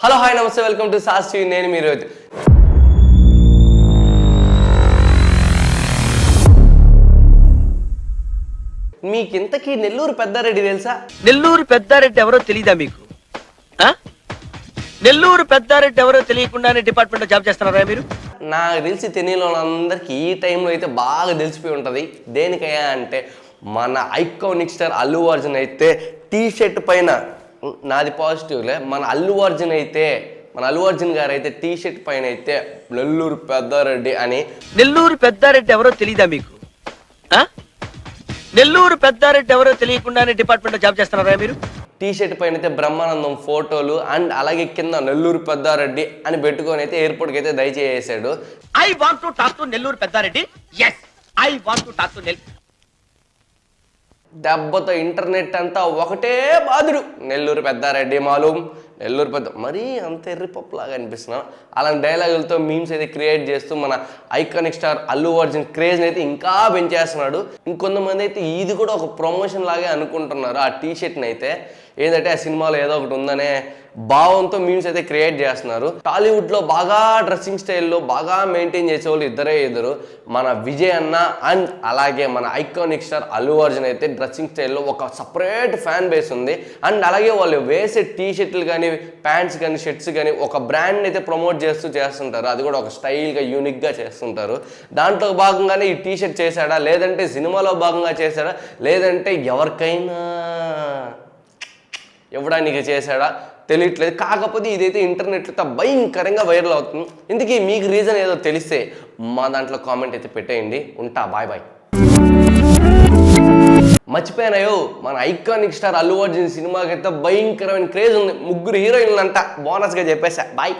Hello hi నమస్తే welcome to సాస్ TV. నేను మీరు మీకు ఇంతకీ నెల్లూరు పెద్దారెడ్డి తెలుసా? నెల్లూరు పెద్దారెడ్డి ఎవరో తెలియదా మీకు? నెల్లూరు పెద్దారెడ్డి ఎవరో తెలియకుండానే డిపార్ట్మెంట్లో జాబ్ చేస్తున్నారా మీరు? నాకు తెలిసి తెలియని వాళ్ళందరికీ ఈ టైంలో అయితే బాగా తెలిసిపోయి ఉంటుంది. దేనికయ్యా అంటే మన ఐకానిక్ స్టార్ అల్లు అర్జున్ అయితే టీ షర్ట్ పైన నాది పాజిటివ్లే మన అల్లు అర్జున్ అయితే మన అల్లు అర్జున్ గారు అయితే టీ షర్ట్ పైన అయితే నెల్లూరు పెద్దారెడ్డి అని నెల్లూరు పెద్దారెడ్డి ఎవరో తెలియదా మీకు? నెల్లూరు పెద్దారెడ్డి ఎవరో తెలియకుండానే డిపార్ట్మెంట్లో జాబ్ చేస్తున్నారా మీరు? టీ షర్ట్ పైన అయితే బ్రహ్మానందం ఫోటోలు అండ్ అలాగే కింద నెల్లూరు పెద్దారెడ్డి అని పెట్టుకొని అయితే ఎయిర్పోర్ట్కి అయితే దయచేసాడు. I want to talk to Nellore Peddareddy. Yes I want to talk to Nellore దెబ్బతో ఇంటర్నెట్ అంతా ఒకటే బాధుడు. నెల్లూరు పెద్దారెడ్డి మాలూం. నెల్లూరు పెద్ద మరీ అంత ఎర్రిపప్పులాగా అనిపిస్తున్నాం. అలాంటి డైలాగులతో మీమ్స్ అయితే క్రియేట్ చేస్తూ మన iconic star Allu Arjun craze అయితే ఇంకా పెంచేస్తున్నాడు. ఇంకొంతమంది అయితే ఇది కూడా ఒక ప్రమోషన్ లాగే అనుకుంటున్నారు ఆ టీ షర్ట్ని అయితే ఏంటంటే ఆ సినిమాలో ఏదో ఒకటి ఉందనే భావంతో మీమ్స్ అయితే క్రియేట్ చేస్తున్నారు. టాలీవుడ్లో బాగా డ్రెస్సింగ్ స్టైల్లో బాగా మెయింటైన్ చేసే వాళ్ళు ఇద్దరే ఇద్దరు. మన విజయ్ అన్న అండ్ అలాగే మన ఐకానిక్ స్టార్ అల్లు అర్జున్ అయితే డ్రెస్సింగ్ స్టైల్లో ఒక సపరేట్ ఫ్యాన్ బేస్ ఉంది. అండ్ అలాగే వాళ్ళు వేసే టీ షర్ట్లు కానీ ప్యాంట్స్ కానీ షర్ట్స్ కానీ ఒక బ్రాండ్ అయితే ప్రమోట్ చేస్తూ చేస్తుంటారు. అది కూడా ఒక స్టైల్గా యూనిక్గా చేస్తుంటారు. దాంట్లో భాగంగానే ఈ టీ షర్ట్ చేశాడా? లేదంటే సినిమాలో భాగంగా చేశాడా? లేదంటే ఎవరికైనా ఇవ్వడానికి చేశాడా? తెలియట్లేదు. కాకపోతే ఇదైతే ఇంటర్నెట్లో భయంకరంగా వైరల్ అవుతుంది. ఇందుకే మీకు రీజన్ ఏదో తెలిస్తే మా దాంట్లో కామెంట్ అయితే పెట్టేయండి. ఉంటా బాయ్ బాయ్ మర్చిపోయినాయో? మన ఐకానిక్ స్టార్ అల్లు అర్జున్ సినిమాకి అయితే భయంకరమైన క్రేజ్ ఉంది. ముగ్గురు హీరోయిన్లు అంట బోనస్గా చెప్పేసా బాయ్